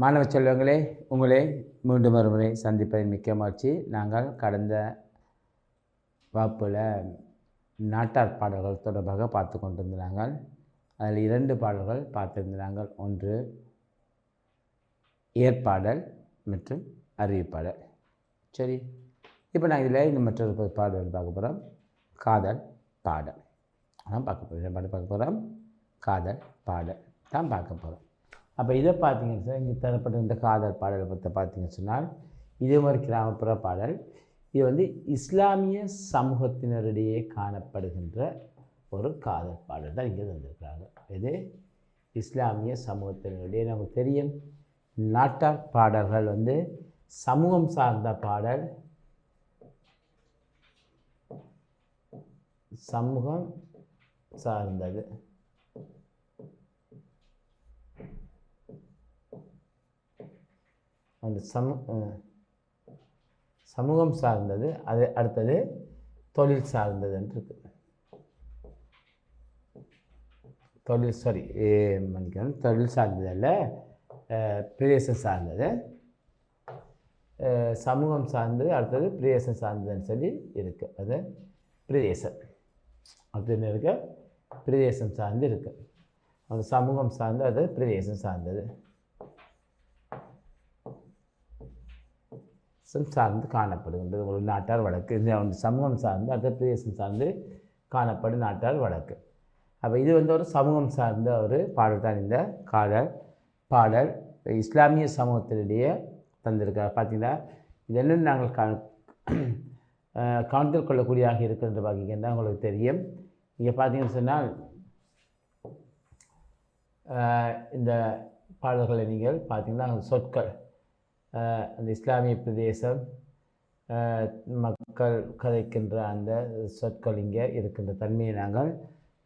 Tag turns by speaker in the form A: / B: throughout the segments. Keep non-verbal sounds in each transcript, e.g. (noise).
A: மாணவ செல்வங்களே உங்களை மீண்டும் மறுமுறை முறை சந்திப்பதில் மிக்க மகிழ்ச்சி. நாங்கள் கடந்த வகுப்பில் நாட்டார் பாடல்கள் தொடர்பாக பார்த்து கொண்டிருந்தாங்கள் அதில் இரண்டு பாடல்கள் பார்த்துருந்தாங்கள் ஒன்று ஏற்பாடல் மற்றும் அறிவிப்பாடல். சரி இப்போ நான் இதில் இன்னும் மற்றொரு பாடல் பார்க்க போகிறோம் காதல் பாடல். அதான் பார்க்க போகிறோம் பாடல் பார்க்க போகிறோம் காதல் பாடல் தான் பார்க்க போகிறோம் அப்போ இதை பார்த்தீங்கன்னு சொன்னால் இங்கே தரப்பட்ட இந்த காதல் பாடலை பற்றி பார்த்தீங்கன்னு சொன்னால் இது ஒரு கிராமப்புற பாடல். இது வந்து இஸ்லாமிய சமூகத்தினரிடையே காணப்படுகின்ற ஒரு காதல் பாடல் தான் இங்கே தந்திருக்கிறாங்க. இது இஸ்லாமிய சமூகத்தினரிடையே நமக்கு தெரியும். நாட்டார் பாடல்கள் வந்து சமூகம் சார்ந்த பாடல். சமூகம் சார்ந்தது. அந்த சமூ சமூகம் சார்ந்தது அது அடுத்தது தொழில் சார்ந்ததுன்னு இருக்குது தொழில் சாரி மன்னிக்கணும். தொழில் சார்ந்தது அல்ல பிரதேசம் சார்ந்தது. சமூகம் சார்ந்தது அடுத்தது பிரதேசம் சார்ந்ததுன்னு சொல்லி இருக்குது அது பிரதேசம் அப்படின்னு இருக்க? பிரதேசம் சார்ந்து இருக்குது அந்த சமூகம் சார்ந்து அது பிரதேசம் சார்ந்தது. சார்ந்து காணப்படுகின்றது. உங்களுக்கு நாட்டார் வழக்கு. இந்த சமூகம் சார்ந்து அடுத்த பிரதேசம் சார்ந்து காணப்படும் நாட்டார் வழக்கு. அப்போ இது வந்து ஒரு சமூகம் சார்ந்த ஒரு பாடல் தான் இந்த காடல் பாடல். இஸ்லாமிய சமூகத்தினிடையே தந்திருக்கார் பார்த்தீங்கன்னா இது என்னென்னு நாங்கள் கா கவனத்தில் கொள்ளக்கூடியதாக இருக்கின்ற பார்த்தீங்கன்னா உங்களுக்கு தெரியும். இங்கே பார்த்தீங்கன்னு சொன்னால் இந்த பாடல்களை நீங்கள் பார்த்தீங்கன்னா சொற்கள் அந்த இஸ்லாமிய பிரதேசம் மக்கள் கதைக்கின்ற அந்த சொற்கள் இங்கே இருக்கின்ற தன்மையை நாங்கள்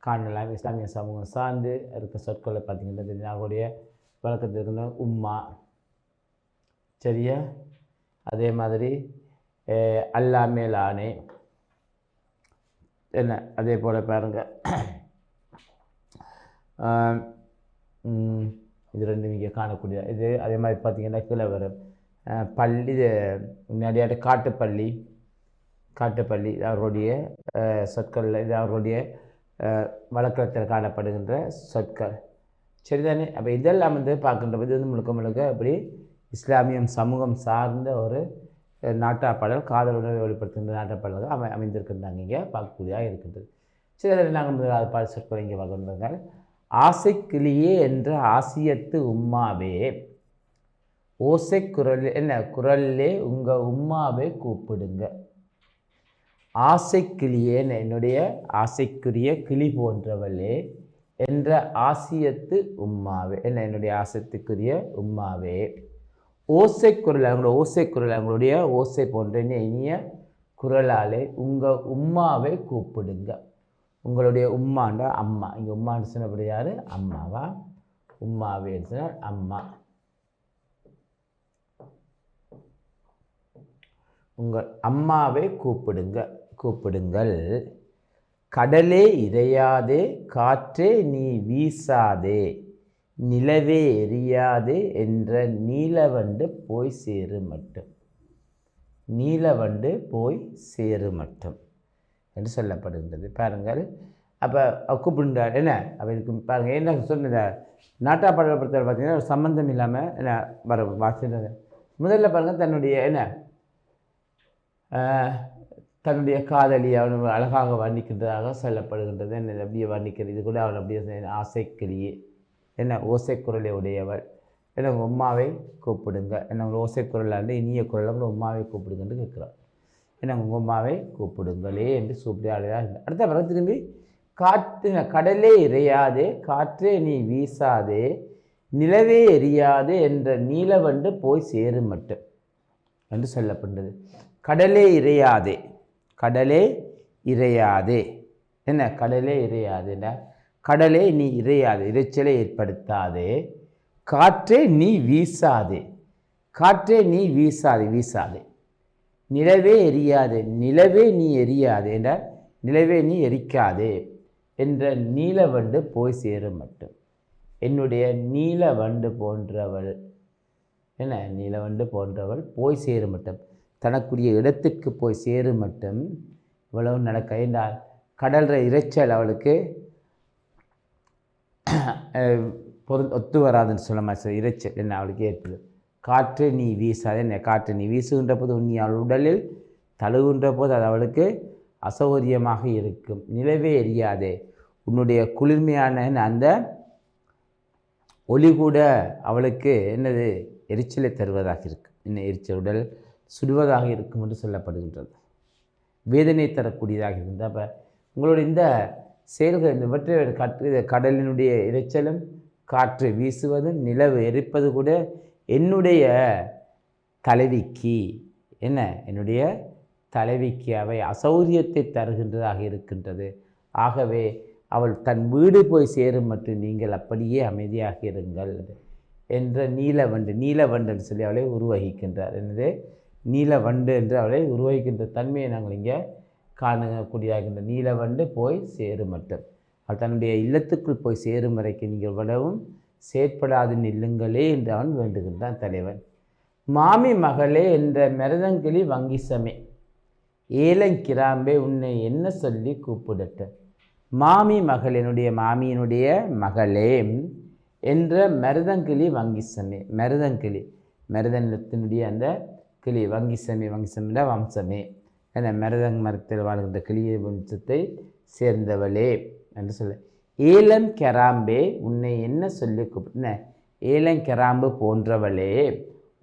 A: காணலாம். இஸ்லாமிய சமூகம் சார்ந்து இருக்க சொற்களை பார்த்திங்கன்னா நாங்களுடைய வழக்கத்தில் இருக்கின்ற உம்மா சரியா? அதே மாதிரி அல்லா மேலானே என்ன? அதே போல் பாருங்கள் இது ரெண்டும் இங்கே காணக்கூடிய இது அதே மாதிரி பார்த்திங்கன்னா கிழவரம் பள்ளி இது காட்டுப்பள்ளி காட்டுப்பள்ளி இது அவருடைய சொற்களில் இது அவருடைய வழக்கத்தில் காணப்படுகின்ற சொற்கள். சரிதானே? அப்போ இதெல்லாம் வந்து பார்க்கின்ற இது வந்து முழுக்க முழுக்க அப்படி இஸ்லாமியம் சமூகம் சார்ந்த ஒரு நாட்டாப்பாடல் காதல் உணர்வை வெளிப்படுத்துகின்ற நாட்டாப்பாடல்கள் அமை அமைந்திருக்கின்றாங்க. இங்கே பார்க்கக்கூடியதாக இருக்கின்றது. சரி அதில் நாங்கள் முதலாவது பாடல் சொற்களை இங்கே பார்க்கின்றாங்க ஆசைக்கிளியே என்ற ஆசியத்து உம்மாவே. ஓசை குரல் என்ன குரல்லே உங்கள் உம்மாவே கூப்பிடுங்க. ஆசைக்கிளியே என்னுடைய ஆசைக்குரிய கிளி போன்றவளே என்ற ஆசியத்து உம்மாவே என்ன என்னுடைய ஆசத்துக்குரிய உம்மாவே. ஓசை குரல் அவங்களோட ஓசை குரல் அவங்களுடைய ஓசை போன்ற இனிய குரலாலே உங்கள் உம்மாவை கூப்பிடுங்க. உங்களுடைய உம்மாண்ட அம்மா. இங்கே உம்மான்னு சொன்னபடி யார்? அம்மாவா? உம்மாவேன்னு சொன்னால் அம்மா. உங்கள் அம்மாவை கூப்பிடுங்க கூப்பிடுங்கள். கடலே இறையாதே காற்றே நீ வீசாதே நிலவே எரியாதே என்ற நீலவண்டு போய் சேரு மட்டும் நீலவண்டு போய் சேரு மட்டும் என்று சொல்லப்படுகின்றது. பாருங்கள் அப்போ கூப்பிடுறார் என்ன? அப்போ இதுக்கு பாருங்கள் என்ன சொன்ன நாட்டா பாடலை பொறுத்தவரை பார்த்தீங்கன்னா சம்மந்தம் இல்லாமல் என்ன வர வாசினது முதல்ல பாருங்கள் தன்னுடைய என்ன? தன்னுடைய காதலி அவன் அழகாக வர்ணிக்கின்றதாக சொல்லப்படுகின்றது. என்ன அப்படியே வர்ணிக்கிறது? இது கூட அவன் அப்படியே ஆசைக்கிளியே. என்ன ஓசைக்குரலை உடையவள் என்ன உங்கள் உமாவை கூப்பிடுங்க. என்ன உங்கள் ஓசைக்குரலாக இருந்து இனிய குரலாக உங்கள் உமாவை கூப்பிடுங்கன்னு கேட்குறான். என்ன உங்கள் உமாவை கூப்பிடுங்களே என்று சூப்படி இருந்தார் அடுத்த பிறகு திரும்பி காற்று கடலே இறையாதே காற்றே நீ வீசாதே நிலவே எரியாதே என்ற நீலவண்டு போய் சேரும் மட்டும் என்று சொல்லப்படுகிறது. கடலே இறையாதே. கடலே இறையாதே. என்ன? கடலே இறையாதுன்னா கடலே நீ இறையாது. இறைச்சலை ஏற்படுத்தாதே. காற்றே நீ வீசாதே. காற்றே நீ வீசாதே வீசாதே. நிலவே எரியாதே. நிலவே நீ எரியாதே என்ற நிலவே நீ எரிக்காதே என்ற நீலவண்டு போய் சேரும் மட்டும். என்னுடைய நீல வண்டு போன்றவள் என்ன? நீலவண்டு போன்றவள் போய் சேரும் மட்டும். தனக்குரிய இடத்துக்கு போய் சேரும் மட்டும் இவ்வளவு நடக்க. என்றால் கடல்ற இரைச்சல் அவளுக்கு பொரு ஒத்து வராதுன்னு சொல்ல மாதிரி இரைச்சல் என்ன அவளுக்கு ஏற்படும் காற்று நீ வீசாத என்ன காற்று நீ வீசுகின்ற போது உன் அவள் உடலில் தழுவுகின்ற போது அது அவளுக்கு அசௌகரியமாக இருக்கும். நிலவே எரியாதே. உன்னுடைய குளிர்மையான அந்த ஒளி கூட அவளுக்கு என்னது? எரிச்சலை தருவதாக இருக்கும் என்ன எரிச்சல்? உடல் சுடுவதாக இருக்கும் என்று சொல்லப்படுகின்றது. வேதனை தரக்கூடியதாக இருந்தது. அப்போ உங்களுடைய இந்த செயல்கள் இந்த வெற்றி காற்று கடலினுடைய இரைச்சலும் காற்று வீசுவதும் நிலவு எரிப்பது கூட என்னுடைய தலைவிக்கு என்ன? என்னுடைய தலைவிக்கு அவை அசௌரியத்தை தருகின்றதாக இருக்கின்றது. ஆகவே அவள் தன் வீடு போய் சேரும் மற்றும் நீங்கள் அப்படியே அமைதியாக இருங்கள். என்ற நீலவண்டு நீலவண்டுன்னு சொல்லி அவளை உருவகிக்கின்றார். என்னது? நீலவண்டு என்று அவளை உருவகிக்கின்ற தன்மையை நாங்கள் இங்கே காணக்கூடியதாகின்ற நீலவண்டு போய் சேரும் மட்டும் அவள் தன்னுடைய இல்லத்துக்குள் போய் சேரும் வரைக்கும் நீங்கள் விடவும் செயற்படாது நில்லுங்களே என்று அவன் வேண்டுகின்றான் தலைவன். மாமி மகளே என்ற மருதங்கிளி வங்கிசமே ஏலங்கிராம்பே உன்னை என்ன சொல்லி கூப்பிடட்டும் மாமி மகள் என்னுடைய மாமியினுடைய மகளே என்ற மருதங்கிளி வங்கிசமே மருதங்கிளி மருதனத்தினுடைய அந்த கிளி வங்கிசமி வங்கிசமிட வம்சமே என மருதங் மரத்தில் வாழ்கின்ற கிளிய வம்சத்தை சேர்ந்தவளே என்று சொல்ல. ஏலம் கெராம்பே உன்னை என்ன சொல்லி கூப்பிட்டு ஏலம் கெராம்பு போன்றவளே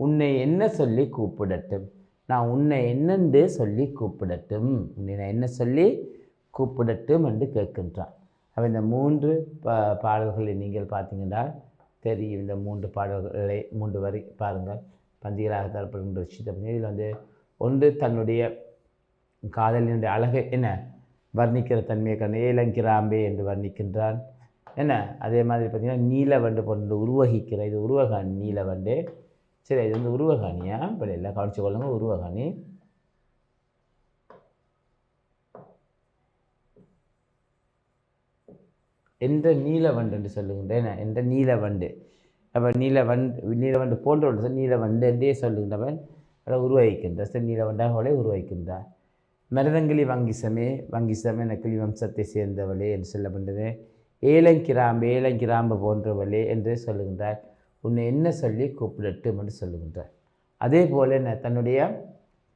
A: உன்னை என்ன சொல்லி கூப்பிடட்டும்? நான் உன்னை என்னென்று சொல்லி கூப்பிடட்டும்? உன்னை நான் என்ன சொல்லி கூப்பிடட்டும் என்று கேட்கின்றான். அவன் இந்த மூன்று பா பாடல்களை நீங்கள் பார்த்தீங்கன்னா தெரியும். இந்த மூன்று பாடல்களை மூன்று வரி பாருங்கள். பந்திகளாக தரப்படுகின்ற விஷயத்தை பற்றி. இதில் வந்து ஒன்று தன்னுடைய காதலினுடைய அழகை என்ன? வர்ணிக்கிற தன்மையை கண்டு ஏலங்கிராம்பே என்று வர்ணிக்கின்றான். என்ன? அதே மாதிரி பார்த்திங்கன்னா நீலவண்டு போன்று உருவகிக்கிற இது உருவகாணி நீலவண்டு. சரி இது வந்து உருவகாணியா? இப்படி இல்லை கவனிச்சு கொள்ளுங்க உருவகாணி. என்ற நீலவண்டு என்று சொல்லுகின்றேன் என்ற நீலவண்டு. அப்போ நீலவண்டு நீலவண்டு போன்ற ஒன்று நீலவண்டு என்றே சொல்லுகின்றவன் அதை உருவகிக்கின்றார். சரி நீலவண்டாக அவளை உருவகிக்கின்றார். மருதங்கிளி வங்கிசமே வங்கிசம் என கிளி வம்சத்தை சேர்ந்தவளே என்று சொல்லப்பட்டது ஏலங்கிராம்பு ஏலங்கிராம்பு போன்றவளே என்று சொல்லுகின்றார். உன்னை என்ன சொல்லி கூப்பிடட்டும் என்று சொல்லுகின்றார். அதே போல் என்ன தன்னுடைய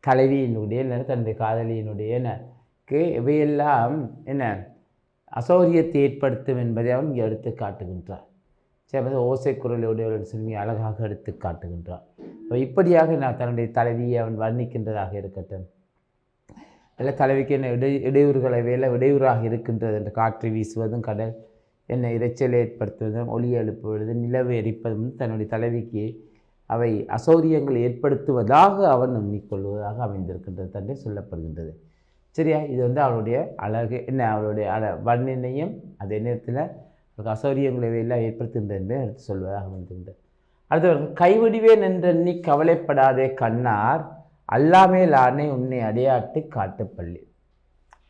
A: கலவியினுடைய இல்லை தன்னுடைய காதலியினுடைய என்னக்கு இவையெல்லாம் என்ன அசௌரியத்தை ஏற்படுத்தும் என்பதை அவன் இங்கே எடுத்து காட்டுகின்றார். சரி ஓசை குரலோடு சொல்லி அழகாக எடுத்து காட்டுகின்றான் இப்படியாக நான் தன்னுடைய தலைவியை அவன் வர்ணிக்கின்றதாக இருக்கட்டும். இல்லை தலைவிக்கு என்ன இடை இடையூறுகளை வேலை இடையூறாக இருக்கின்றது என்று காற்று வீசுவதும் கடல் என்னை இரைச்சலை ஏற்படுத்துவதும் ஒளி எழுப்புவது நிலவு எரிப்பதும் தன்னுடைய தலைவிக்கு அவை அசௌரியங்கள் ஏற்படுத்துவதாக அவன் எண்ணிக்கொள்வதாக அமைந்திருக்கின்றது தன்னை சொல்லப்படுகின்றது. சரியா? இது வந்து அவளுடைய அழகு என்ன அவளுடைய அழ வர்ணனையும் அதே நேரத்தில் அசௌரியங்களை எல்லாம் ஏற்படுத்துகின்றது என்று எடுத்து சொல்வதாக அமைந்திருந்தது. அடுத்து கைவிடுவேன் என்று நீ கவலைப்படாதே கண்ணார் அல்லாமே லானே உன்னை அடையாட்டு காட்டுப்பள்ளி.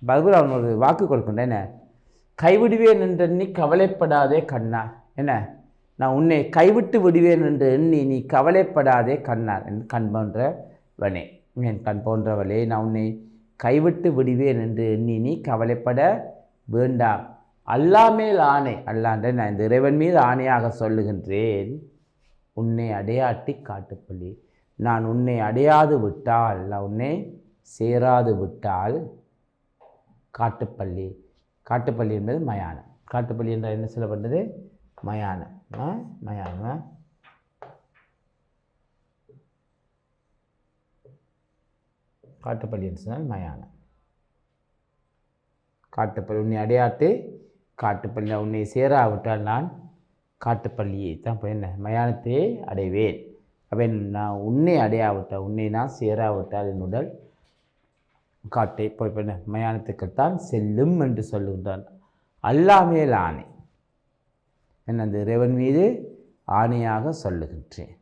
A: பகுர் அவன் ஒரு வாக்கு கொடுக்கின்றேன் என்ன? கைவிடுவேன் என்று எண்ணி கவலைப்படாதே கண்ணார். என்ன? நான் உன்னை கைவிட்டு விடுவேன் என்று எண்ணி நீ கவலைப்படாதே கண்ணார் என் கண் போன்றவனே. என் கண் போன்றவளே நான் உன்னை கைவிட்டு விடுவேன் என்று எண்ணி நீ கவலைப்பட வேண்டாம். அல்லாமேல் ஆணை. அல்லாண்ட நான் இந்த இறைவன் மீது ஆணையாக சொல்லுகின்றேன். உன்னை அடையாட்டி காட்டுப்பள்ளி. நான் உன்னை அடையாது விட்டால் நான் உன்னை சேராது விட்டால் காட்டுப்பள்ளி. காட்டுப்பள்ளி என்பது மயானம். காட்டுப்பள்ளி என்றால் என்ன சொல்லப்பட்டது? மயானம். ஆ? மயானம். காட்டுப்பள்ளி என்று சொன்னால் மயானம். காட்டுப்பள்ளி உன்னை அடையாட்டு காட்டுப்பள்ளி. உன்னை சேராவிட்டால் நான் காட்டுப்பள்ளியை தான் போய் என்ன மயானத்தையே அடைவேன். அவன் நான் உன்னை அடையாவிட்டால் உன்னை நான் சேராவிட்டால் என்னுடன் காட்டை போய் என்ன மயானத்துக்குத்தான் செல்லும் என்று சொல்லுகின்றான். அல்லாமேல் ஆணை. என்ன அந்த இறைவன் மீது ஆணையாக சொல்லுகின்றேன்.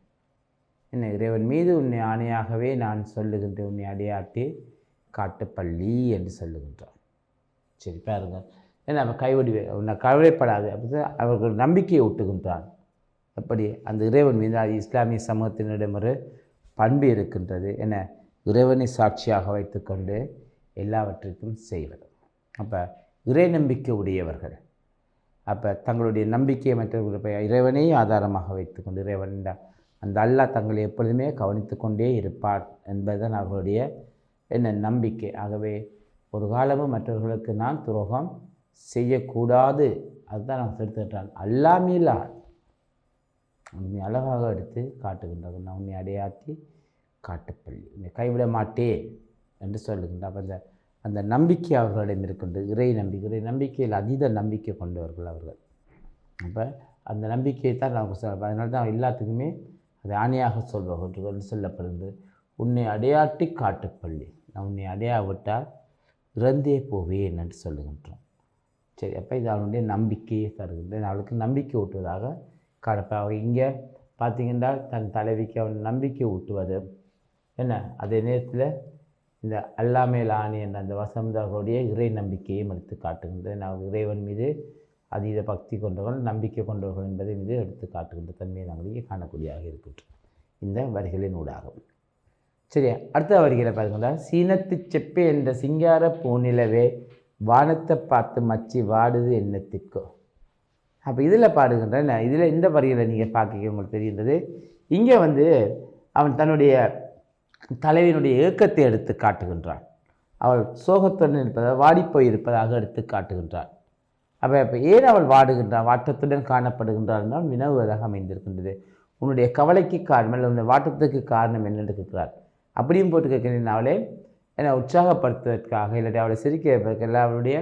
A: என்ன இறைவன் மீது உன்னை ஆணையாகவே நான் சொல்லுகின்றேன் உன்னை அடையாட்டி காட்டுப்பள்ளி என்று சொல்லுகின்றான். சரி பாருங்கள். ஏன்னா அவன் கைவிடுவே உன்னை கவலைப்படாது அப்படி அவர்கள் நம்பிக்கையை ஒட்டுகின்றான் அப்படி அந்த இறைவன் மீது அது இஸ்லாமிய சமூகத்தினிடம் ஒரு பண்பு இருக்கின்றது என இறைவனை சாட்சியாக வைத்துக்கொண்டு எல்லாவற்றிற்கும் செய்வது. அப்போ இறை நம்பிக்கை உடையவர்கள் அப்போ தங்களுடைய நம்பிக்கையை மற்றவர்கள் இறைவனை ஆதாரமாக வைத்துக்கொண்டு இறைவன் அந்த அல்லாஹ் தங்களை எப்பொழுதுமே கவனித்து கொண்டே இருப்பார் என்பதுதான் அவர்களுடைய என்ன நம்பிக்கை. ஆகவே ஒரு காலமும் மற்றவர்களுக்கு நான் துரோகம் செய்யக்கூடாது. அதுதான் நான் எடுத்துக்கிட்டான் அல்லாமீலா உண்மை அழகாக எடுத்து காட்டுகின்றது நான் உன்னை அடையாத்தி காட்டுப்பள்ளி. உன்னை கைவிட மாட்டேன் என்று சொல்லுகின்ற அப்போ அந்த அந்த நம்பிக்கை அவர்களிடம் இருக்கின்றது. இறை நம்பிக்கை. இறை நம்பிக்கையில் அதீத நம்பிக்கை கொண்டவர்கள் அவர்கள். அப்போ அந்த நம்பிக்கையை தான் நமக்கு சொல்ல அதனால தான் எல்லாத்துக்குமே அது ஆணையாக சொல்வார்கள் என்று சொல்லப்படுகிறது உன்னை அடையாட்டி காட்டுப்பள்ளி. நான் உன்னை அடையாவிட்டால் இறந்தே போவேன் என்று சொல்லுகின்றோம் சரி அப்போ இது அவனுடைய நம்பிக்கையை தருகிறது அவளுக்கு நம்பிக்கை ஊட்டுவதாக காணப்ப அவள் இங்கே பார்த்தீங்கன்னா தன் தலைவிக்கு அவன் நம்பிக்கை ஊட்டுவது. என்ன? அதே நேரத்தில் இந்த அல்லாமேல் ஆணி என்ற அந்த வசந்தர்களுடைய இறை நம்பிக்கையும் எடுத்து காட்டுகின்றது. நான் இறைவன் மீது அதீத பக்தி கொண்டவர்கள் நம்பிக்கை கொண்டவர்கள் என்பதை மீது எடுத்து காட்டுகின்ற தன்மையை நாங்கள் இங்கே காணக்கூடியதாக இருக்கின்றோம் இந்த வரிகளின் ஊடாகும் சரி அடுத்த வரிகளை பார்த்தீங்கன்னா சீனத்து செப்பே என்ற சிங்கார பூநிலவே வானத்தை பார்த்து மச்சி வாடுது என்னத்திற்கோ. அப்போ இதில் பாடுகின்றன இதில் இந்த வரிகளை நீங்கள் பார்க்க உங்களுக்கு தெரிகின்றது. இங்கே வந்து அவன் தன்னுடைய தலைவியினுடைய ஏக்கத்தை எடுத்து காட்டுகின்றான். அவள் சோகத்துடன் இருப்பதாக வாடிப்போய் இருப்பதாக எடுத்து காட்டுகின்றான். அப்போ இப்போ ஏன் அவள் வாடுகின்றான்? வாட்டத்துடன் காணப்படுகின்றாள் என்றால் வினவுவதாக அமைந்திருக்கின்றது. உன்னுடைய கவலைக்கு காரணம் இல்லை உன்னுடைய வாட்டத்துக்கு காரணம் என்னென்று கேட்கிறாள் அப்படியும் போட்டு கேட்கிறேன் அவளே என்னை உற்சாகப்படுத்துவதற்காக இல்லாட்டி அவளை சிரிக்க வைப்பதற்கு அவளுடைய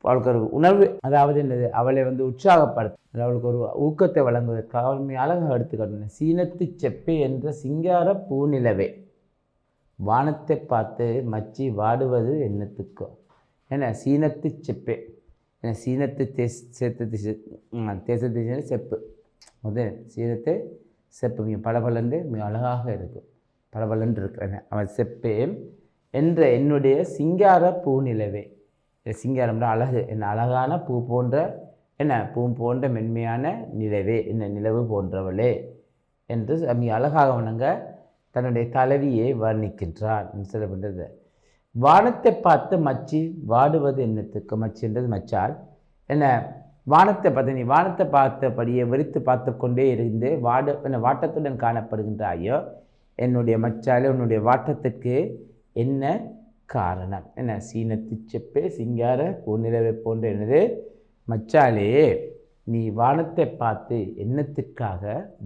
A: அவளுக்கு ஒரு உணர்வு அதாவது என்னது அவளை வந்து உற்சாகப்படுத்த அவளுக்கு ஒரு ஊக்கத்தை வழங்குவதற்காக அவள் மிக அழகாக எடுத்துக்காட்டின சீனத்து செப்பே என்ற சிங்கார பூநிலவே. வானத்தை பார்த்து மச்சி வாடுவது என்னத்துக்கோ. ஏன்னா சீனத்து செப்பே. ஏன்னா சீனத்து தேஸ் சேத்து தேசத்து செப்பு. முதல் சீனத்து செப்பு மிக பளபளந்து மிக அழகாக இருக்கும். பளபளன்று இருக்கிறேன். அவன் செப்பே என்ற என்னுடைய சிங்கார பூநிலவே சிங்காரம்னா அழகு. என்ன அழகான பூ போன்ற என்ன பூ போன்ற மென்மையான நிலவே. என்ன நிலவு போன்றவளே என்று மிக அழகாக வணங்க தன்னுடைய தலைவியை வர்ணிக்கின்றான். என்று பண்ணுறது வானத்தை பார்த்து மச்சி வாடுவது என்னத்துக்கு மச்சின்றது மச்சால் என்ன வானத்தை பார்த்து நீ வானத்தை பார்த்தபடியே வெறித்து பார்த்து கொண்டே இருந்து வாடு என்ன வாட்டத்துடன் காணப்படுகின்றாயோ என்னுடைய மச்சாலே உன்னுடைய வாட்டத்துக்கு என்ன காரணம்? என்ன? சீனத்து செப்பே சிங்கார பூநிலவை போன்ற என்னது? மச்சாலே நீ வானத்தை பார்த்து என்னத்திற்காக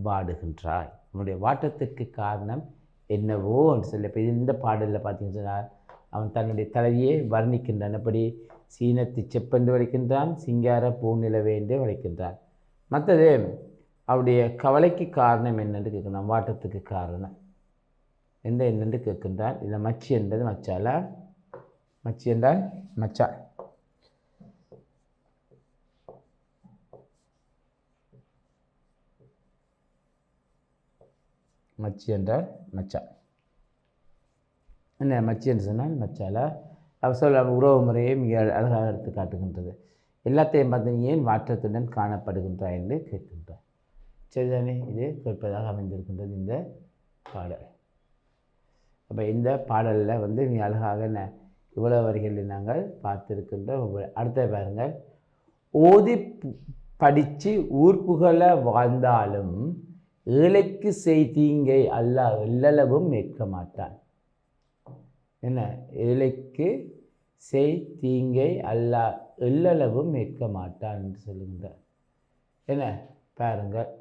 A: வாடுகின்றாய்? உன்னுடைய வாட்டத்திற்கு காரணம் என்னவோ என்று சொல்லி இப்போ இந்த பாடலில் பார்த்தீங்கன்னு சொன்னால் அவன் தன்னுடைய தலைவியை வர்ணிக்கின்றான். எப்படி? சீனத்து செப்பென்று வளைக்கின்றான் சிங்கார பூநிலவே என்று வளைக்கின்றான் மற்றது அவருடைய கவலைக்கு காரணம் என்னென்று கேட்கணும் வாட்டத்துக்கு காரணம். எந்த என்னென்று கேட்கின்றால் இந்த மச்சி என்பது மச்சாலா? மச்சி என்றால் மச்சா. மச்சி என்றால் மச்சா. என்ன மச்சி என்று சொன்னால் மச்சாலா? அவர் சொல்ல உறவு முறையை மிக அழகாக எடுத்து காட்டுகின்றது. எல்லாத்தையும் பார்த்தீங்க ஏன் மாற்றத்துடன் காணப்படுகின்றாய் என்று கேட்கின்றார். சரிதானே? இது கேட்பதாக அமைந்திருக்கின்றது இந்த பாடல். அப்போ இந்த பாடலில் வந்து நீ அழகாக என்ன இவ்வளோ வரிகளை நாங்கள் பார்த்துருக்கின்றோம். அடுத்த பாருங்கள் ஓதி படித்து ஊர்ப்புகளை வாழ்ந்தாலும் ஏழைக்கு செய் தீங்கை அல்லாஹ் எல்லளவும் மேற்க மாட்டான். என்ன? ஏழைக்கு செய் தீங்கை அல்லா எல்லளவும் மேற்க மாட்டான் என்று சொல்லுகின்றார். என்ன? பாருங்கள்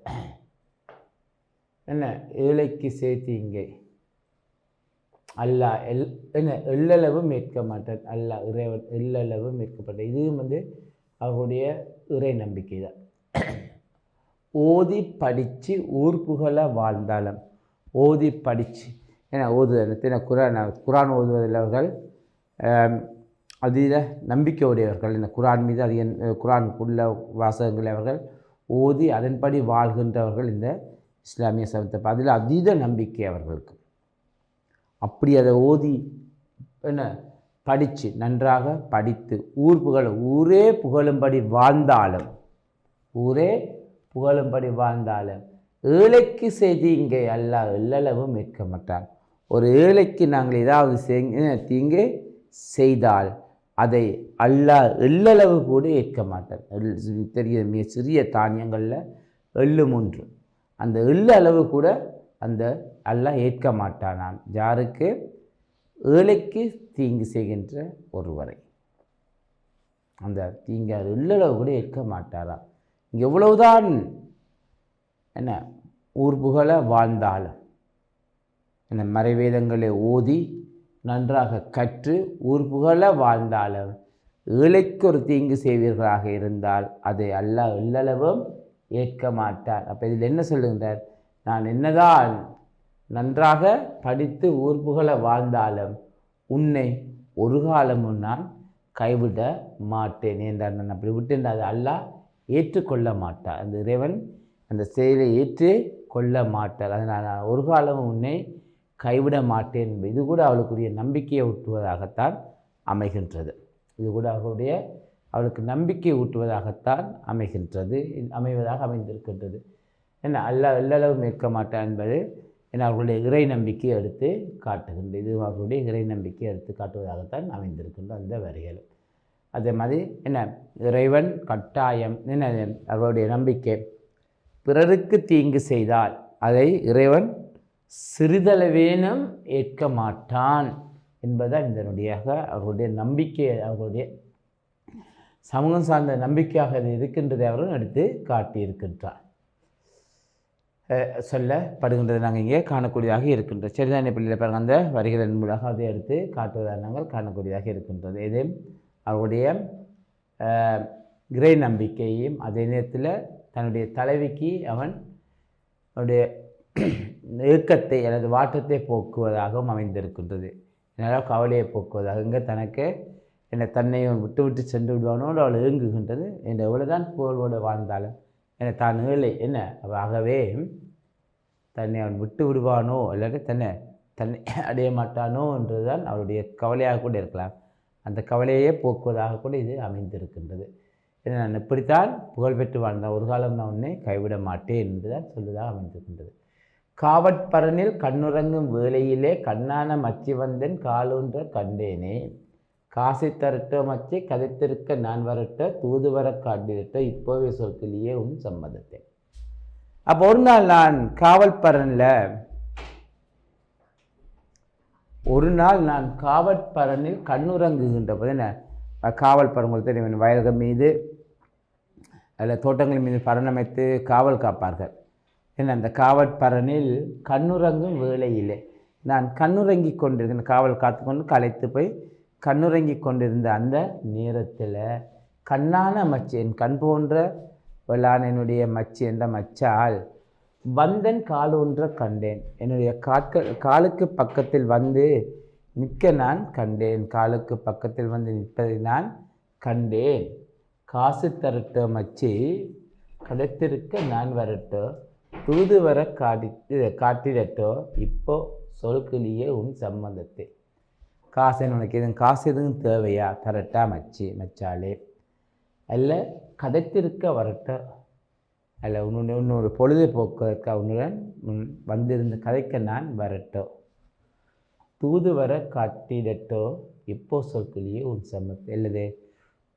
A: என்ன? ஏழைக்கு செய் தீங்கை. அல்லாஹ் எல் என்ன எல்லளவு மீட்க மாட்டான் அல்லாஹ் இறைவன் எல்லளவு மீட்கப்பட்ட இதுவும் வந்து அவருடைய இறை நம்பிக்கை தான். ஓதி படித்து ஊர் புகழ வாழ்ந்தாலும் ஓதி படித்து ஏன்னா ஓதுதல் ஏன்னா குரான் குரான் ஓதுவதில் அவர்கள் அதில் நம்பிக்கை உடையவர்கள். இந்த குரான் மீது அதிக குரான் உள்ள வாசகங்களை அவர்கள் ஓதி அதன்படி வாழ்கின்றவர்கள் இந்த இஸ்லாமிய சமத்தை அதில் அதீத நம்பிக்கை அவர்களுக்கு. அப்படி அதை ஓதி என்ன? படித்து நன்றாக படித்து ஊர் புகழ ஊரே புகழும்படி வாழ்ந்தாலும் ஊரே புகழும்படி வாழ்ந்தாலும் ஏழைக்கு செய்தி இங்கே அல்லாஹ் எல்லளவும் ஏற்க மாட்டார். ஒரு ஏழைக்கு நாங்கள் ஏதாவது செய்- தீங்கு செய்தால் அதை அல்லாஹ் எள்ளளவு கூட ஏற்க மாட்டார். எள் தெரிய மிக சிறிய தானியங்களில் எள்ளும் ஒன்று. அந்த எள்ளு அளவு கூட அந்த அல்லாஹ் ஏற்க மாட்டானான் யாருக்கு? ஏழைக்கு தீங்கு செய்கின்ற ஒருவரை. அந்த தீங்கார் உள்ளளவு கூட ஏற்க மாட்டாராம். எவ்வளவுதான் என்ன ஊர் புகழ வாழ்ந்தாலும் என்ன மறைவேதங்களை ஓதி நன்றாக கற்று ஊர் புகழ வாழ்ந்தாலும் ஏழைக்கு ஒரு தீங்கு செய்வீர்களாக இருந்தால் அதை அல்லாஹ் எல்லளவும் ஏற்க மாட்டார். அப்போ இதில் என்ன சொல்லுகின்றார்? நான் என்னதான் நன்றாக படித்து ஊர் புகழ வாழ்ந்தாலும் உன்னை ஒரு காலமும் நான் கைவிட மாட்டேன் என்றார் நான் அப்படி விட்டேன் அது அல்லாஹ் ஏற்றுக்கொள்ள மாட்டார். அந்த இறைவன் அந்த செயலை ஏற்று கொள்ள மாட்டார். அதனால் நான் ஒரு காலமும் உன்னை கைவிட மாட்டேன். இது கூட அவளுக்குரிய நம்பிக்கையை ஊட்டுவதாகத்தான் அமைகின்றது. இது கூட அவர்களுடைய அவளுக்கு நம்பிக்கை ஊட்டுவதாகத்தான் அமைகின்றது. அமைவதாக அமைந்திருக்கின்றது. என்ன அல்ல எல்லளவும் ஏற்க மாட்டான் என்பது என்ன அவர்களுடைய இறை நம்பிக்கையை எடுத்து காட்டுகின்ற இது அவர்களுடைய இறை நம்பிக்கையை எடுத்து காட்டுவதாகத்தான் அமைந்திருக்கின்ற அந்த வரிகள். அதே மாதிரி என்ன? இறைவன் கட்டாயம் என்ன? அவர்களுடைய நம்பிக்கை. பிறருக்கு தீங்கு செய்தால் அதை இறைவன் சிறிதளவேனும் ஏற்க மாட்டான் என்பதுதான் இதனுடையாக அவர்களுடைய நம்பிக்கை அவர்களுடைய சமூகம் சார்ந்த நம்பிக்கையாக இருக்கின்றதை அவரும் எடுத்து காட்டியிருக்கின்றார். சொல்லப்படுகின்றது நாங்கள் இங்கே காணக்கூடியதாக இருக்கின்றது. சரிதானே பள்ளியில் பாருங்க அந்த வரிகளின் மூலமாக அதை எடுத்து காட்டுவதாக நாங்கள் காணக்கூடியதாக இருக்கின்றது. இது அவருடைய கிரே நம்பிக்கையும் நம்பிக்கையையும் அதே நேரத்தில் தன்னுடைய தலைவிக்கு அவன் அவனுடைய ஏக்கத்தை அல்லது வாட்டத்தை போக்குவதாகவும் அமைந்திருக்கின்றது. என்னால் கவலையை போக்குவதாக இங்கே தனக்கு என்னை தன்னை விட்டு விட்டு சென்று விடுவானோடு அவள் ஏங்குகின்றது என்ற எவ்வளோதான் புகழோடு வாழ்ந்தாலும் என்னை தான் ஏழை என்ன? ஆகவே தன்னை அவன் விட்டு விடுவானோ இல்லாட்டி தன்னை தன்னை (coughs) அடைய மாட்டானோ என்றுதான் அவருடைய கவலையாக கூட இருக்கலாம். அந்த கவலையே போக்குவதாக கூட இது அமைந்திருக்கின்றது. ஏன்னா நான் இப்படித்தான் புகழ்பெற்று வாழ்ந்தான் ஒரு காலம் நான் உன்னை கைவிட மாட்டேன் என்றுதான் சொல்லுவதாக அமைந்திருக்கின்றது. காவற்பரனில் கண்ணுறங்கும் வேளையிலே கண்ணான மச்சி வந்தேன் காலூன்ற கண்டேனே. காசை தரட்டோ மச்சி கதைத்திருக்க நான் வரட்டோ தூதுவர காட்டிருட்டோ இப்போவே சொற்களையே உன் சம்மதத்தை. அப்போ ஒரு நாள் நான் காவல்பரனில் ஒரு நாள் நான் காவற்பரனில் கண்ணுறங்குகின்ற போது என்ன அஹ் காவல் பரன் உங்களுக்கு தெரியும் வயல்கள் மீது அதில் தோட்டங்கள் மீது பரணமைத்து காவல் காப்பார்கள். என்ன அந்த காவற்பரனில் கண்ணுறங்கும் வேளையிலே நான் கண்ணுறங்கி கொண்டிருக்கிற காவல் காத்துக்கொண்டு கலைத்து போய் கண்ணுறங்கி கொண்டிருந்த அந்த நேரத்தில் கண்ணான மச்சி என் கண் போன்ற வெள்ளான் என்னுடைய மச்சி என்ற மச்சால் வந்தன் கால் ஒன்ற கண்டேன். என்னுடைய காட்க காலுக்கு பக்கத்தில் வந்து நிற்க நான் கண்டேன். காலுக்கு பக்கத்தில் வந்து நிற்பதை நான் கண்டேன். காசு தரட்டோ மச்சி கிடைத்திருக்க நான் வரட்டோ? தூது வர காட்டி காட்டிடட்டோ? இப்போ சொலுக்குலியே உன் சம்மந்தத்தை காசு உனக்கு எதுவும் காசு எதுவும் தேவையா? தரட்டா மச்சி மச்சாலே. அல்ல கதைத்திருக்க வரட்ட. அல்ல உன்னுடைய உன்னோட பொழுதை உன்னுடன் வந்திருந்த கதைக்க நான் வரட்டோ. தூது வர காட்டிடட்டோ. இப்போ சொற்களையே உன் சம்மத் அல்லது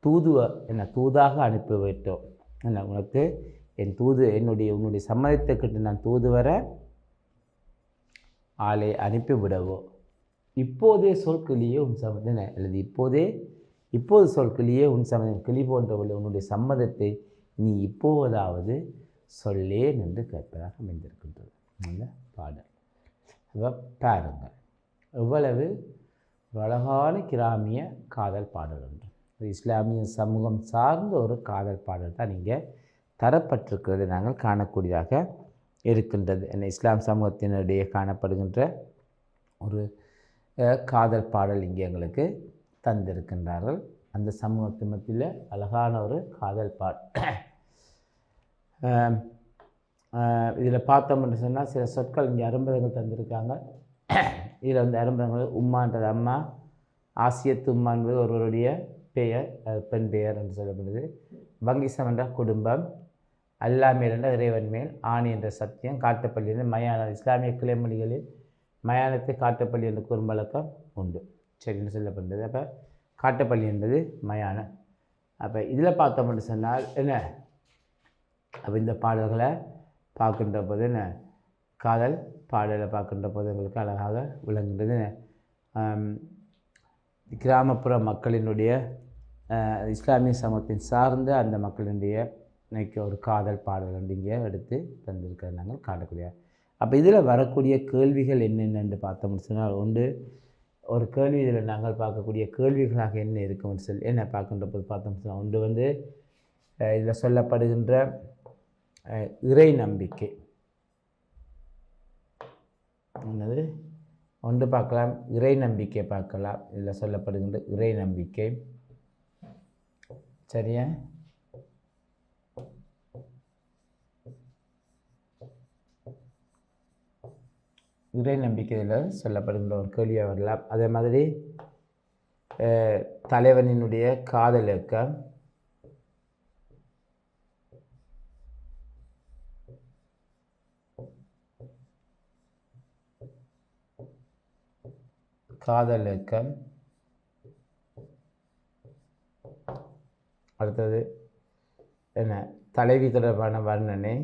A: தூதுவ என்ன தூதாக அனுப்பி வைட்டோம் என்ன உனக்கு என் தூது என்னுடைய உன்னுடைய சம்மதத்தை கிட்ட நான் தூது வர ஆளை அனுப்பிவிடவோ. இப்போதே சொற்கிளியே உன் சம்மதம் என்ன அல்லது இப்போதே இப்போது சொற்கிளியே உன் சம்மதம் கிளி போன்றவள் உன்னுடைய சம்மதத்தை நீ இப்போதாவது சொல்லேன் என்று கேட்பதாக அமைந்திருக்கின்றது. அந்த பாடல். அப்ப பாருங்கள். எவ்வளவு அழகான கிராமிய காதல் பாடல் ஒன்று. இஸ்லாமிய சமூகம் சார்ந்த ஒரு காதல் பாடல் தான் இங்கே தரப்பட்டிருக்கிறது. நாங்கள் காணக்கூடியதாக இருக்கின்றது. என்ன இஸ்லாம் சமூகத்தினுடைய காணப்படுகின்ற ஒரு காதல் பாடல் இங்கே எங்களுக்கு தந்திருக்கின்றார்கள். அந்த சமூகத்து மத்தியில் அழகான ஒரு காதல் பாட். (clears throat) இதில் பார்த்தோம் என்று சொன்னால் சில சொற்கள் இங்கே அரும்பதங்கள் தந்திருக்காங்க. (clears throat) இதில் வந்து அரும்பதங்கள் உம்மான்றது அம்மா ஆசியத்து உம்மா என்பது ஒருவருடைய பெயர் பெண் பெயர் என்று சொல்லப்படுது. வங்கிசம் என்ற குடும்பம் அல்லாமல் என்ற இறைவன் மேல் ஆணி என்ற சத்தியம் காட்டுப்பள்ளி என்று மயானம். இஸ்லாமிய கிளைமொழிகளில் மயானத்தை காட்டுப்பள்ளி என்று கூறும் வழக்கம் உண்டு. சரின்னு சொல்லப்படுறது அப்போ காட்டுப்பள்ளி என்பது மயானம் அப்போ இதில் பார்த்தோம்னு சொன்னால் என்ன? அப்போ இந்த பாடல்களை பார்க்கின்ற போது என்ன? காதல் பாடலை பார்க்கின்ற போது எங்களுக்கு அழகாக விளங்குகிறது. கிராமப்புற மக்களினுடைய இஸ்லாமிய சமூகத்தின் சார்ந்த அந்த மக்களினுடைய இன்றைக்கி ஒரு காதல் பாடல் அப்படிங்க இங்கே எடுத்து தந்திருக்கிற நாங்கள் காட்டக்கூடிய. அப்போ இதில் வரக்கூடிய கேள்விகள் என்னென்னு பார்த்தோம்னு சொன்னால் ஒன்று ஒரு கேள்வி இதில் நாங்கள் பார்க்கக்கூடிய கேள்விகளாக என்ன இருக்கும்னு சொல்லி என்ன பார்க்கின்ற போது பார்த்தோம்னு சொன்னால் ஒன்று வந்து இதில் சொல்லப்படுகின்ற இறை நம்பிக்கை. என்னது? ஒன்று பார்க்கலாம் இறை நம்பிக்கை பார்க்கலாம். இதில் சொல்லப்படுகின்ற இறை நம்பிக்கை. சரியா? இறை நம்பிக்கையில் சொல்லப்படுகின்ற ஒரு கேள்வியாக வரலாம் அதே மாதிரி தலைவனினுடைய காதல் இயக்கம் காதல் இயக்கம் அடுத்தது என்ன? தலைவி தொடர்பான வர்ணனை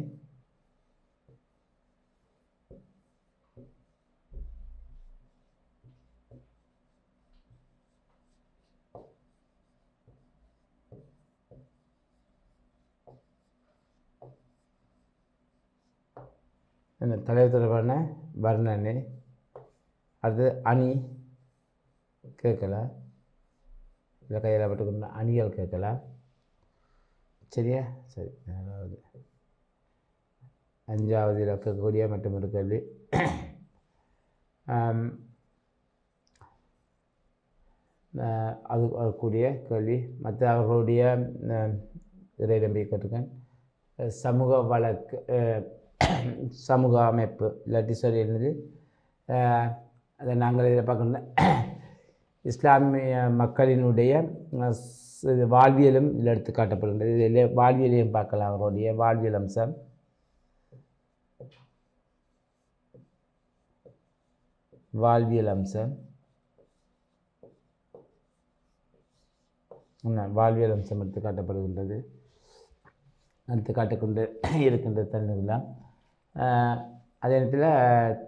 A: என்ன தலைவர் தொடர்பான வர்ணனை. அடுத்தது அணி. கேட்கலாம் இல்லை கையில் பட்டுக்கொண்ட அணிகள் கேட்கலாம் சரியா? சரி அதாவது அஞ்சாவது இலக்கக்கூடிய மற்றும் ஒரு கல்வி அது அதுக்கூடிய கேள்வி. மற்ற அவர்களுடைய இறை நம்பிக்கை கேட்டிருக்கேன். சமூக வழக்கு சமூக அமைப்பு இல்லாட்டி சொல்லி என்னது அதை நாங்கள் இதில் பார்க்கணும். இஸ்லாமிய மக்களினுடைய வாழ்வியலும் இதில் எடுத்து காட்டப்படுகின்றது. இதில் வாழ்வியலையும் பார்க்கலாம் அவருடைய வாழ்வியல் அம்சம். வாழ்வியல் அம்சம். என்ன வாழ்வியல் அம்சம் எடுத்து காட்டப்படுகின்றது. எடுத்து காட்டிக்கொண்டு இருக்கின்ற தன்மைகள்லாம் அதே நேரத்தில்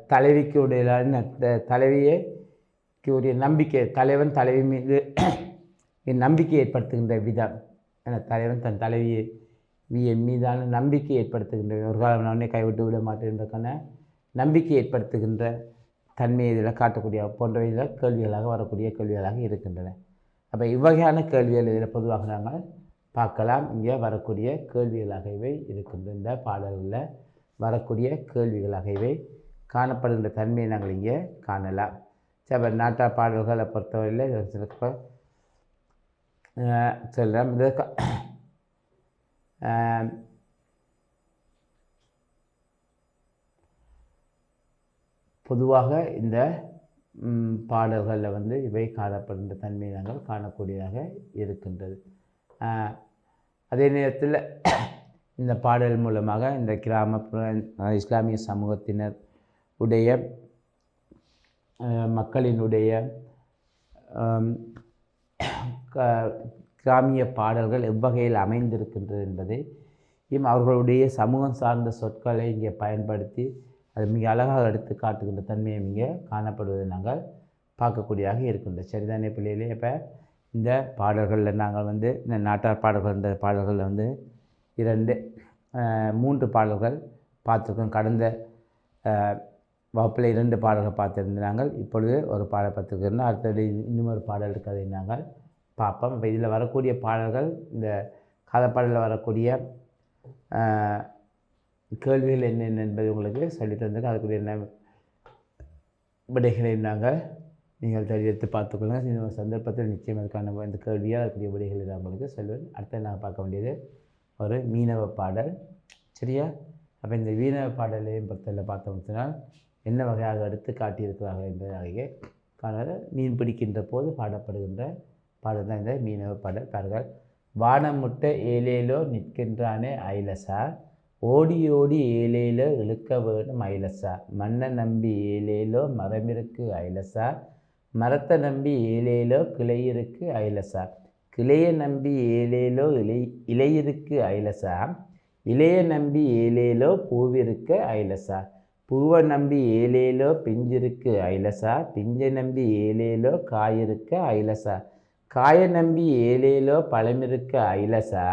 A: தலைவிக்கு உடையிலான தலைவியைக்கு உரிய நம்பிக்கை தலைவன் தலைவி மீது (clears throat) நம்பிக்கை ஏற்படுத்துகின்ற விதம். ஏன்னா தலைவன் தன் தலைவியை வி- மீதான நம்பிக்கை ஏற்படுத்துகின்ற ஒரு காலம் நானே கைவிட்டு விட மாட்டேன்றதுக்கான நம்பிக்கை ஏற்படுத்துகின்ற தன்மையை இதில் காட்டக்கூடிய போன்றவை இதில் கேள்விகளாக வரக்கூடிய கேள்விகளாக இருக்கின்றன. அப்போ இவ்வகையான கேள்விகள் இதில் பொதுவாக நாங்கள் பார்க்கலாம். இங்கே வரக்கூடிய கேள்விகளாகவே இருக்கின்ற இந்த பாடல்களில் வரக்கூடிய கேள்விகளாக இவை. காணப்படுகின்ற தன்மையை நாங்கள் இங்கே காணலாம். சப நாட்டா பாடல்களை பொறுத்தவரையில் சிறப்பு சொல்லலாம் இது க- பொதுவாக இந்த பாடல்களில் வந்து இவை காணப்படுகின்ற தன்மையை நாங்கள் காணக்கூடியதாக இருக்கின்றது. அதே நேரத்தில் இந்த பாடல் மூலமாக இந்த கிராமப்புற இஸ்லாமிய சமூகத்தினர் உடைய மக்களினுடைய க- கிராமிய பாடல்கள் எவ்வகையில் அமைந்திருக்கின்றது என்பதை இம் அவர்களுடைய சமூகம் சார்ந்த சொற்களை இங்கே பயன்படுத்தி அது மிக அழகாக எடுத்து காட்டுகின்ற தன்மையும் இங்கே காணப்படுவதை நாங்கள் பார்க்கக்கூடியதாக இருக்கின்றோம் சரிதானே பிள்ளைகளே? இப்போ இந்த பாடல்களில் நாங்கள் வந்து இந்த நாட்டார் பாடல்கள் இந்த பாடல்களில் வந்து இரண்டு மூன்று பாடல்கள் பார்த்துருக்கோம். கடந்த வகுப்பில் இரண்டு பாடல்கள் பார்த்துருந்தாங்க இப்பொழுது ஒரு பாடல் பார்த்துருக்கோம் அடுத்தது இன்னும் ஒரு பாடல் இருக்கிறதை நாங்கள் பார்ப்போம். இப்போ இதில் வரக்கூடிய பாடல்கள் இந்த கதைப்பாடலில் வரக்கூடிய கேள்விகள் என்னென்ன என்பது உங்களுக்கு சொல்லி தந்திருக்கேன் அதுக்குரிய என்ன விடைகளை நாங்கள் நீங்கள் தெரிவித்து பார்த்துக்கொள்ளுங்கள் இந்த சந்தர்ப்பத்தில் நிச்சயம் அதுக்கான இந்த கேள்வியாக அதுக்குரிய விடைகளை நான் உங்களுக்கு சொல்லுவேன் அடுத்து நாங்கள் பார்க்க வேண்டியது ஒரு மீனவ பாடல். சரியா? அப்போ இந்த மீனவ பாடலையும் பக்தரில் பார்த்தோம்னால் என்ன வகையாக எடுத்து காட்டியிருக்கிறார்கள் என்பதாக காண மீன் பிடிக்கின்ற போது பாடப்படுகின்ற பாடல் தான் இந்த மீனவ பாடல். பாருங்கள். வானமுட்ட ஏலேலோ நிற்கின்றானே ஐலசா. ஓடி ஓடி ஏலேலோ இழுக்க வேண்டும் ஐலசா. மண்ணை நம்பி ஏலேலோ மரமிருக்கு ஐலசா. மரத்தை நம்பி ஏலேலோ கிளையிருக்கு ஐலசா. கிளையை நம்பி ஏலேலோ இலை இலையிருக்கு ஐலசா இளைய நம்பி ஏலேலோ பூவிருக்க ஐலசா பூவை நம்பி ஏலேலோ பிஞ்சிருக்கு ஐலசா பிஞ்சை நம்பி ஏலேலோ காயிருக்க ஐலசா காயை நம்பி ஏலேலோ பழமிருக்க ஐலசா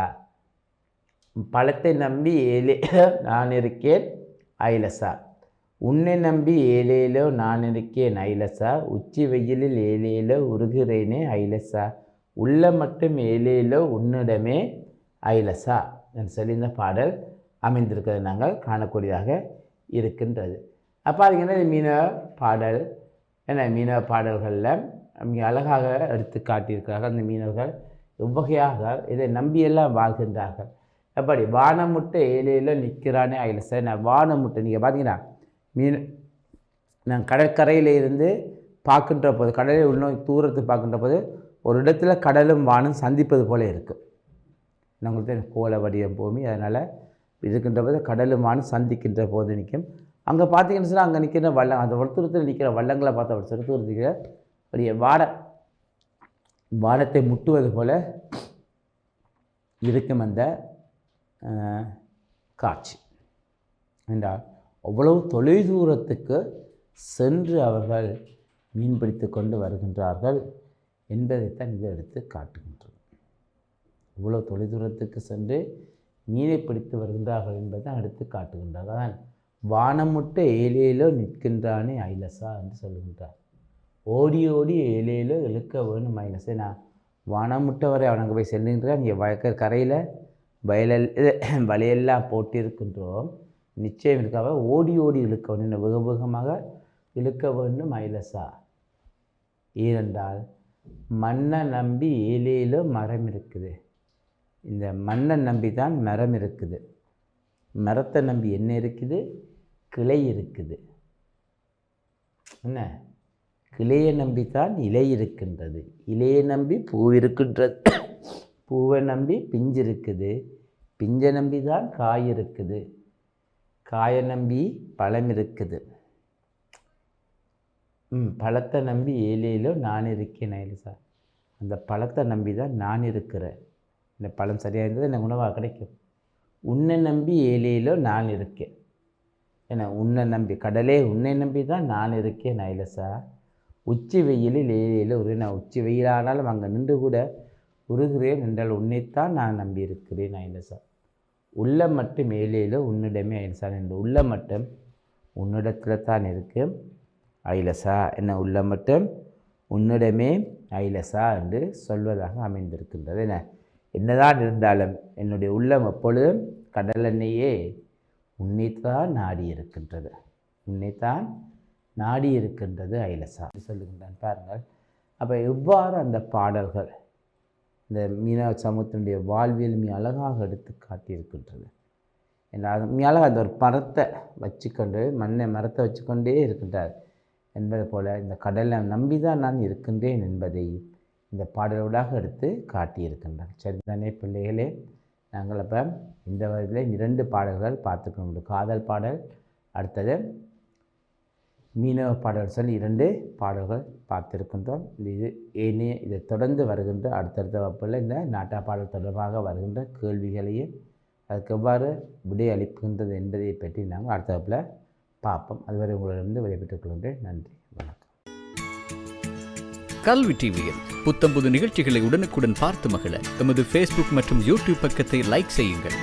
A: பழத்தை நம்பி ஏலேலோ நான் இருக்கேன் ஐலசா உன்னை நம்பி ஏலேலோ நான் இருக்கேன் ஐலசா உச்சி வெயிலில் ஏலேலோ உருகிறேனே ஐலசா உள்ள மட்டும் ஏலேலோ உன்னிடமே ஐலசா என்று சொல்லி இந்த பாடல் அமைந்திருக்கிறது நாங்கள் காணக்கூடியதாக இருக்கின்றது. அப்போ அது என்ன மீனவ பாடல். என்ன மீனவ பாடல்களில் மிக அழகாக எடுத்து காட்டியிருக்கிறார்கள் அந்த மீனவர்கள். எவ்வகையாக இதை நம்பியெல்லாம் வாழ்கின்றார்கள். எப்படி வானமுட்டை ஏழையில் நிற்கிறானே அதில் நான் வானமுட்டை நீங்கள் பார்த்தீங்கன்னா மீன் நான் கடற்கரையில் இருந்து பார்க்கின்ற போது கடலை உள்நோக்கி தூரத்து பார்க்கின்ற போது ஒரு இடத்துல கடலும் வானும் சந்திப்பது போல இருக்குது நம்மளுக்கு கோல வடிவம் பூமி அதனால் இருக்கின்ற போது கடலும் வானும் சந்திக்கின்ற போது நிற்கும். அங்கே பார்த்தீங்கன்னு சொன்னால் அங்கே நிற்கிற வள்ளம் அந்த ஒருத்தூரத்தில் நிற்கிற வள்ளங்களை பார்த்தா ஒரு சிறு பெரிய வாட வாடத்தை முட்டுவது போல இருக்கும் அந்த காட்சி. என்றால் அவ்வளவு தொலைதூரத்துக்கு சென்று அவர்கள் மீன்பிடித்து கொண்டு வருகின்றார்கள். என்பதைத்தான் இதை எடுத்து காட்டுகின்றது. இவ்வளோ தொலைதூரத்துக்கு சென்று மீனை பிடித்து வருகின்றார்கள் என்பதை எடுத்து காட்டுகின்றார். அதான் வானமுட்ட ஏழையிலோ நிற்கின்றானே ஐலசா என்று சொல்லுகின்றார். ஓடி ஓடி ஏழையிலோ இழுக்க வேணும் ஐலசை. நான் வானமுட்ட வரை அவனுக்கு போய் செல்லுகின்றான். இங்கே வயக்க கரையில் வயலல் (clears throat) வலையெல்லாம் போட்டிருக்கின்றோம். நிச்சயம் இருக்காக ஓடி ஓடி இழுக்க வேண்டும் வெகு வேகமாக இழுக்க வேண்டும் ஐலசா. ஏனென்றால் மண்ணை நம்பி இலையில் மரம் இருக்குது. இந்த மண்ணை நம்பி தான் மரம் இருக்குது. மரத்தை நம்பி என்ன இருக்குது? கிளை இருக்குது. என்ன? கிளையை நம்பித்தான் இலை இருக்கின்றது. இலையை நம்பி பூ இருக்கின்றது. பூவை நம்பி பிஞ்சு இருக்குது. பிஞ்சை நம்பி தான் காய் இருக்குது. காயை நம்பி பழம் இருக்குது. ம் பழத்தை நம்பி ஏழையிலோ நான் இருக்கேன் சார் அந்த பழத்தை நம்பி தான் நான் இருக்கிறேன். இந்த பழம் சரியாக இருந்தது எனக்கு உணவாக கிடைக்கும். உன்னை நம்பி ஏழையிலோ நான் இருக்கேன். ஏன்னா உன்னை நம்பி கடலே உன்னை நம்பி தான் நான் இருக்கேன் நைலசா. உச்சி வெயிலில் ஏழையில் ஒரு நான் உச்சி வெயிலானாலும் அங்கே நின்று கூட உருகிறேன் என்றால் உன்னைத்தான் நான் நம்பி இருக்கிறேன் ஐலசா உள்ள மட்டும் ஏழையிலோ உன்னிடமே ஐலசா என்று உள்ள மட்டும் உன்னிடத்தில் தான் இருக்குது ஐலசா என்ன உள்ள மட்டும் உன்னிடமே ஐலசா என்று சொல்வதாக அமைந்திருக்கின்றது என்ன என்னதான் இருந்தாலும் என்னுடைய உள்ளம் எப்பொழுதும் கடலெண்ணெயே உன்னைத்தான் நாடி இருக்கின்றது உன்னைத்தான் நாடி இருக்கின்றது ஐலசா என்று சொல்லுகின்றான் பாருங்கள். அப்போ எவ்வாறு அந்த பாடல்கள் இந்த மீனவ சமூகத்தினுடைய வாழ்வியல் மிக அழகாக எடுத்து காட்டியிருக்கின்றது. என்ன மிக அழகாக அந்த ஒரு மரத்தை வச்சுக்கொண்டு மண்ணை மரத்தை வச்சுக்கொண்டே இருக்கின்றார். என்பது போல இந்த கடலை நம்பி தான் நான் இருக்கின்றேன் என்பதை இந்த பாடலோடாக எடுத்து காட்டியிருக்கின்றார். சரிதானே பிள்ளைகளே நாங்கள் அப்போ இந்த வயதில் இரண்டு பாடல்கள் பார்த்துக்கணும். காதல் பாடல் அடுத்தது மீனவ பாடல் சொல்லி இரண்டு பாடல்கள் பார்த்துருக்கின்றோம். இது ஏனே இதை தொடர்ந்து வருகின்ற அடுத்தடுத்த வகுப்பில் இந்த நாட்டா பாடல் தொடர்பாக வருகின்ற கேள்விகளையும் அதுக்கு எவ்வாறு விடை அளிக்கின்றது என்பதை பற்றி நாங்கள் அடுத்த வகுப்பில் பார்ப்போம் அதுவரை உங்களிடமிருந்து விடைபெற்றுக் கொள்கின்றேன். நன்றி. வணக்கம்.
B: கல்வி டிவியில் புத்தம்புது நிகழ்ச்சிகளை உடனுக்குடன் பார்த்து மகிழ எமது ஃபேஸ்புக் மற்றும் யூடியூப் பக்கத்தை லைக் செய்யுங்கள்.